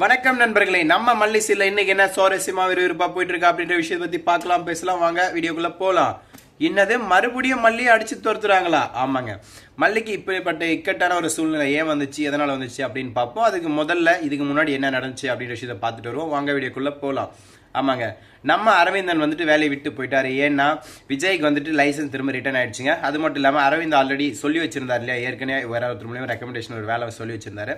வணக்கம் நண்பர்களே நம்ம மல்லிசில இன்னைக்கு என்ன சுவாரஸ்யமா விறுவிறுப்பா போயிட்டு இருக்கா அப்படின்ற விஷயத்தை பத்தி பார்க்கலாம் பேசலாம் வாங்க வீடியோக்குள்ள போலாம். இன்னது மறுபடியும் மல்லியை அடிச்சு துரத்துறாங்களா? ஆமாங்க. மல்லிக்கு இப்படிப்பட்ட இக்கட்டான ஒரு சூழ்நிலை ஏன் வந்துச்சு எதனால வந்துச்சு அப்படின்னு பார்ப்போம். அதுக்கு முதல்ல இதுக்கு முன்னாடி என்ன நடந்துச்சு அப்படின்ற விஷயத்தை பார்த்துட்டு வருவோம். வாங்க வீடியோக்குள்ள போலாம். ஆமாங்க. நம்ம அரவிந்தன் வந்துட்டு வேலையை விட்டு போயிட்டாரு. ஏன்னா விஜய்க்கு வந்துட்டு லைசன்ஸ் திரும்ப ரிட்டர்ன் ஆயிடுச்சுங்க. அது மட்டும் இல்லாமல் அரவிந்த் ஆல்ரெடி சொல்லி வச்சிருந்தார் இல்லையா? ஏற்கனவே வேற ஒருத்தர் மூலியமா ரெக்கமெண்டேஷன் ஒரு வேலை சொல்லி வச்சிருந்தாரு.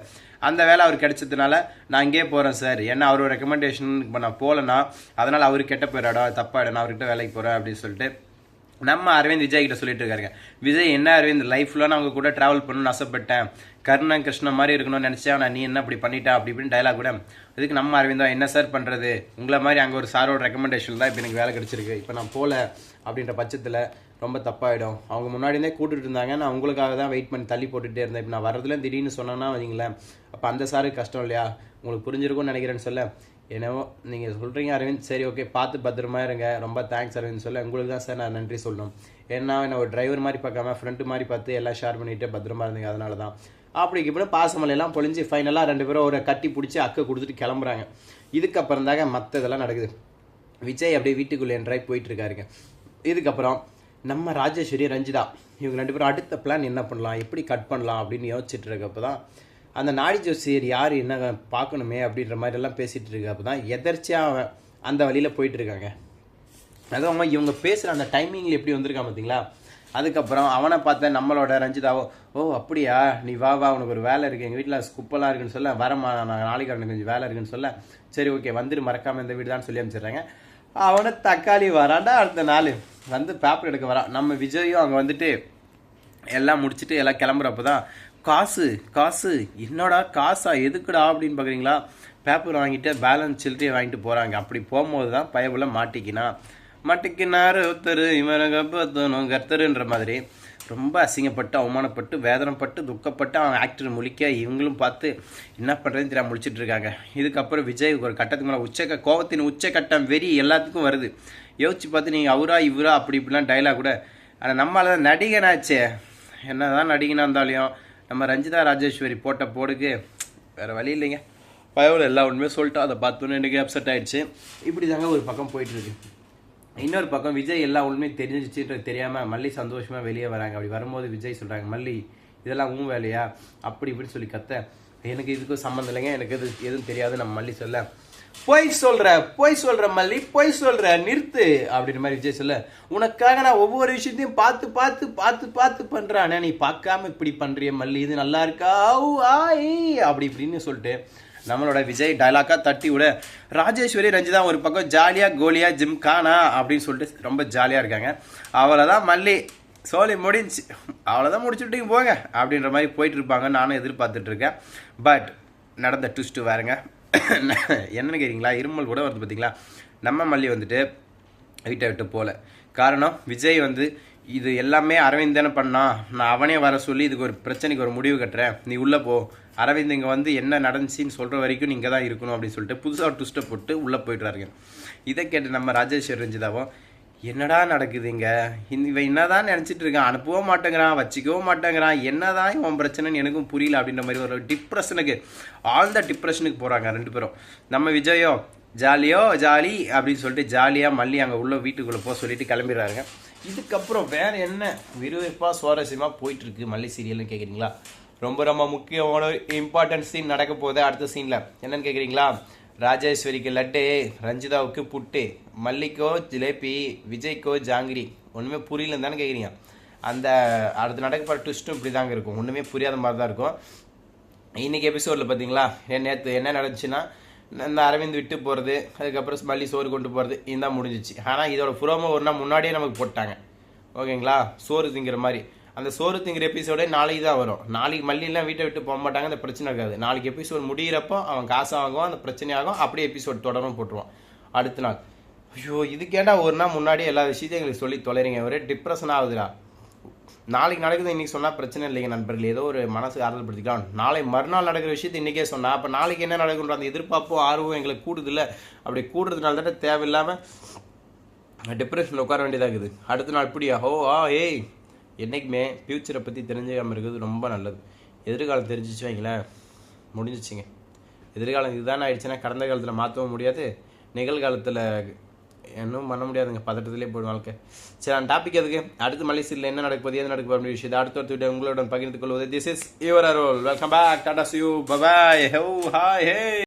அந்த வேலை அவர் கிடைச்சதுனால நான் இங்கே போகிறேன் சார். ஏன்னா அவரோட ரெக்கமெண்டேஷன் இப்போ நான் போகலன்னா அதனால் அவர் கெட்ட போயிடாடா தப்பாயிடும் நான் அவர்கிட்ட வேலைக்கு போகிறேன் அப்படின்னு சொல்லிட்டு நம்ம அரவிந்த் விஜய் கிட்ட சொல்லிட்டு இருக்காருங்க. விஜய் என்ன அரவிந்த்? லைஃப்ல நான் அவங்க கூட டிராவல் பண்ணணும்னு ஆசைப்பட்டேன். கர்ணன் கிருஷ்ணன் மாதிரி இருக்கணும்னு நினச்சேன். நான் நீ என்ன இப்படி பண்ணிட்டா? அப்படி இப்படின்னு டைலாக் கூட இதுக்கு நம்ம அரவிந்தா என்ன சார் பண்றது? உங்களை மாதிரி அங்கே ஒரு சாரோட ரெக்கமெண்டேஷன் தான் இப்போ எனக்கு வேலை கிடைச்சிருக்கு. இப்போ நான் போல அப்படின்ற பட்சத்தில் ரொம்ப தப்பாயிடும். அவங்க முன்னாடி இருந்தே கூட்டிட்டு இருந்தாங்க. நான் உங்களுக்காக தான் வெயிட் பண்ணி தள்ளி போட்டுகிட்டே இருந்தேன். இப்போ நான் வரதுல திடீர்னு சொன்னேன்னா வைங்களேன் அப்போ அந்த சாருக்கு கஷ்டம் இல்லையா? உங்களுக்கு புரிஞ்சிருக்கும்னு நினைக்கிறேன்னு சொல்ல. என்னவோ நீங்கள் சொல்கிறீங்க அரவிந்த். சரி ஓகே பார்த்து பத்திரமா இருங்க. ரொம்ப தேங்க்ஸ் அரவிந்த். சொல்ல உங்களுக்கு தான் சார் நான் நன்றி சொல்லணும். ஏன்னா என்ன ஒரு டிரைவர் மாதிரி பார்க்காம ஃப்ரெண்டு மாதிரி பார்த்து எல்லாம் ஷேர் பண்ணிட்டு பத்திரமா இருந்தீங்க. அதனால தான் அப்படி இப்படி பாசமலையெல்லாம் பொழிஞ்சு ஃபைனலாக ரெண்டு பேரும் ஒரு கட்டி பிடிச்சி அக்கை கொடுத்துட்டு கிளம்புறாங்க. இதுக்கப்புறம் தாங்க மற்ற இதெல்லாம் நடக்குது. விஜய் அப்படியே வீட்டுக்குள்ளே என்றாய் போயிட்டு இருக்காருங்க. இதுக்கப்புறம் நம்ம ராஜேஸ்வரி ரஞ்சிதா இவங்க ரெண்டு பேரும் அடுத்த பிளான் என்ன பண்ணலாம்? எப்படி கட் பண்ணலாம்? அப்படின்னு யோசிச்சுட்டு இருக்கப்போ தான் அந்த நாடி ஜோசியர் யார் என்ன பார்க்கணுமே அப்படின்ற மாதிரி எல்லாம் இருக்கு அப்போ தான் எதர்ச்சியாக அவன் அந்த வழியில் போயிட்டு இருக்காங்க. அதுவும் இவங்க பேசுகிற அந்த டைமிங்கில் எப்படி வந்திருக்கான் பார்த்தீங்களா அதுக்கப்புறம் அவனை பார்த்தேன் நம்மளோட ரஞ்சிதாவோ ஓ அப்படியா? நீ வா வா உனக்கு ஒரு வேலை இருக்குது எங்கள் வீட்டில் குப்பெல்லாம் இருக்குன்னு சொல்ல வரமா நான் நாளைக்கு அவனுக்கு கொஞ்சம் வேலை இருக்குன்னு சொல்ல சரி ஓகே வந்துரு மறக்காமல் இந்த வீடு தான் சொல்லி அமைச்சிடுறாங்க அவனை தக்காளி வரான்டா அடுத்த நாள். வந்து பேப்பர் எடுக்க வரான் நம்ம விஜயும் அங்கே வந்துட்டு எல்லாம் முடிச்சுட்டு எல்லாம் கிளம்புறப்ப தான் காசு காசு. என்னடா காசா? எதுக்குடா அப்படின்னு பார்க்குறீங்களா பேப்பர் வாங்கிட்டு பேலன்ஸ் சில்லறையை வாங்கிட்டு போகிறாங்க அப்படி போகும்போது தான் பயபுல மாட்டிக்கினா. மாட்டிக்கினாரு ஒருத்தர் இவனை கப்பத்தனும் கர்த்தருன்ற மாதிரி. ரொம்ப அசிங்கப்பட்டு அவமானப்பட்டு வேதனைப்பட்டு துக்கப்பட்டு அவன் ஆக்டர் முழிக்க இவங்களும் பார்த்து என்ன பண்ணுறதுன்னு தெரியாம முழிச்சிட்டு இருக்காங்க. இதுக்கப்புறம் விஜய் ஒரு கட்டத்துக்கு மேலே உச்ச கோவத்தின் உச்சக்கட்டம் வெறி எல்லாத்துக்கும் வருது. யோசிச்சு பார்த்து நீங்கள் அவரா இவரா? அப்படி இப்படிலாம் டைலாக் கூட. ஆனால் நம்மளால் நடிகனாச்சே. என்ன தான் நடிகனாக இருந்தாலையும் நம்ம ரஞ்சிதா ராஜேஸ்வரி போட்ட போடுக்கு வேறு வழி இல்லைங்க. பயவில் எல்லா உண்மையும் சொல்லிட்டு அதை பார்த்தோன்னே எனக்கு அப்செட் ஆகிடுச்சு இப்படி தாங்க ஒரு பக்கம் போயிட்டுருக்கு. இன்னொரு பக்கம் விஜய் எல்லா உண்மையும் தெரிஞ்சிச்சுன்றது தெரியாமல் மல்லி சந்தோஷமாக வெளியே வராங்க. அப்படி வரும்போது விஜய் சொல்கிறாங்க மல்லி இதெல்லாம் உன் வேலையா? அப்படி இப்படின்னு சொல்லி கத்த. எனக்கு இதுக்கும் சம்மந்தம் இல்லைங்க. எனக்கு எது எதுவும் தெரியாது. நம்ம மல்லி சொல்ல. பொய் சொல்ற பொய் சொல்ற மல்லி பொய் சொல்ற நிறுத்து அப்படின்ற மாதிரி விஜய் சொல்ல உனக்காக நான் ஒவ்வொரு விஷயத்தையும் பார்த்து பார்த்து பார்த்து பார்த்து பண்றேன். ஆனா நீ பார்க்காம இப்படி பண்றிய மல்லி. இது நல்லா இருக்கா? ஆய். அப்படி இப்படின்னு சொல்லிட்டு நம்மளோட விஜய் டைலாக்கா தட்டி விட ராஜேஸ்வரி ரஞ்சிதா ஒரு பக்கம் ஜாலியா கோலியா ஜிம் கானா அப்படின்னு சொல்லிட்டு ரொம்ப ஜாலியா இருக்காங்க. அவ்வளவுதான் மல்லி. சோலி முடிஞ்சு அவ்வளோதான் முடிச்சுட்டீங்க போங்க அப்படின்ற மாதிரி போயிட்டு இருப்பாங்க நானும் எதிர்பார்த்துட்டு இருக்கேன். பட் நடந்த ட்விஸ்ட்டு வேறுங்க. என்னென்னு கேட்குறீங்களா இருமல் கூட வருது பார்த்தீங்களா நம்ம மல்லி வந்துட்டு வீட்டை விட்டு போகல காரணம் விஜய் வந்து இது எல்லாமே அரவிந்த் தானே பண்ணான் நான் அவனே வர சொல்லி இதுக்கு ஒரு பிரச்சனைக்கு ஒரு முடிவு கட்டுறேன். நீ உள்ளே போ. அரவிந்த் இங்கே வந்து என்ன நடந்துச்சின்னு சொல்கிற வரைக்கும் நீங்கள் இங்கே தான் இருக்கணும் அப்படின்னு சொல்லிட்டு புதுசாக ஒரு ட்விஸ்ட்டை போட்டு உள்ளே போயிட்டுறாருங்க இதை கேட்டு நம்ம ராஜேஸ்வர் ரஞ்சிதாவும் என்னடா நடக்குது இங்கே இந்த- இவன் என்னதான் நினச்சிட்டு இருக்கான் அனுப்பவும் மாட்டேங்கிறான் வச்சுக்கவும் மாட்டேங்கிறான். என்னதான் இவன் பிரச்சனைன்னு எனக்கும் புரியல அப்படின்ற மாதிரி ஒரு டிப்ரெஷனுக்கு ஆழ்ந்த டிப்ரெஷனுக்கு போகிறாங்க ரெண்டு பேரும். நம்ம விஜயோ ஜாலியோ ஜாலி அப்படின்னு சொல்லிட்டு ஜாலியாக மல்லி அங்கே உள்ள வீட்டுக்குள்ளே போக சொல்லிட்டு கிளம்பிடுறாருங்க. இதுக்கப்புறம் வேறு என்ன விறுவிறுப்பாக சுவாரஸ்யமாக போயிட்டுருக்கு மல்லி சீரியல்னு கேட்குறீங்களா ரொம்ப ரொம்ப முக்கியமான இம்பார்ட்டன்ட் சீன் நடக்க போகுது அடுத்த சீனில் என்னன்னு கேட்குறீங்களா ராஜேஸ்வரிக்கு லட்டு ரஞ்சிதாவுக்கு புட்டு மல்லிக்கோ ஜிலேபி விஜய்க்கோ ஜாங்கிரி. ஒன்றுமே புரியலன்னு தானே கேட்குறீங்க அந்த அடுத்து நடக்கப்படுற ட்விஸ்ட்டும் இப்படி தாங்க இருக்கும். ஒன்றுமே புரியாத மாதிரி தான் இருக்கும். இன்னைக்கு எபிசோடில் பார்த்தீங்களா நேற்று என்ன நடந்துச்சுன்னா இந்த அரவிந்த் விட்டு போகிறது அதுக்கப்புறம் மல்லி சோறு கொண்டு போகிறது இதுதான் முடிஞ்சிச்சு. ஆனால் இதோட புரோமோ ஒரு நாள் முன்னாடியே நமக்கு போட்டாங்க. ஓகேங்களா? சோறு திங்கிற மாதிரி. அந்த சோறு திங்கிற எபிசோடே நாளைக்கு தான் வரும். நாளைக்கு மல்லிலாம் வீட்டை விட்டு போக மாட்டாங்க அந்த பிரச்சனை இருக்காது. நாளைக்கு எபிசோட் முடியிறப்போ அவன் காசு வாங்குவான் அந்த பிரச்சனையாகும் அப்படியே எபிசோட் தொடரும் போட்டுருவான். அடுத்த நாள். ஐயோ இது கேட்டால் ஒரு நாள் முன்னாடி எல்லா விஷயத்தையும் எங்களுக்கு சொல்லி தொலைறீங்க? ஒரே டிப்ரெஷன் ஆகுதுடா. நாளைக்கு நடக்குது இன்றைக்கி சொன்னால் பிரச்சனை இல்லைங்க நண்பர்கள். ஏதோ ஒரு மனசு ஆறுதல் படுத்திக்கலாம். நாளை மறுநாள் நடக்கிற விஷயத்தை இன்றைக்கே சொன்னால் அப்போ நாளைக்கு என்ன நடக்குன்ற அந்த எதிர்பார்ப்பும் ஆர்வம் எங்களுக்கு கூடுதில்ல. அப்படி கூடுறதுனால தான் தேவையில்லாமல் டிப்ரெஷனில் உட்கார வேண்டியதாக இருக்குது. அடுத்த நாள் இப்படியா? ஓ ஆ ஏய் என்றைக்குமே ஃப்யூச்சரை பற்றி தெரிஞ்சுக்காமல் இருக்கிறது ரொம்ப நல்லது. எதிர்காலம் தெரிஞ்சிச்சு வைங்களேன் முடிஞ்சிச்சுங்க. எதிர்காலம் இதுதான் ஆயிடுச்சுன்னா கடந்த காலத்தில் மாற்றவும் முடியாது நிகழ்காலத்தில் இன்னும் பண்ண முடியாதுங்க பதட்டத்திலே போய்டும் வாழ்க்கை. சரி அந்த டாபிக் எதுக்கு? அடுத்து மலேசியில் என்ன நடக்க போகுது எது நடக்க போகிற அப்படின்ற விஷயத்தை அடுத்த ஒரு உங்களுடன் பகிர்ந்து கொள்வது. This is your Arrol welcome back tata see you bye bye oh hi hey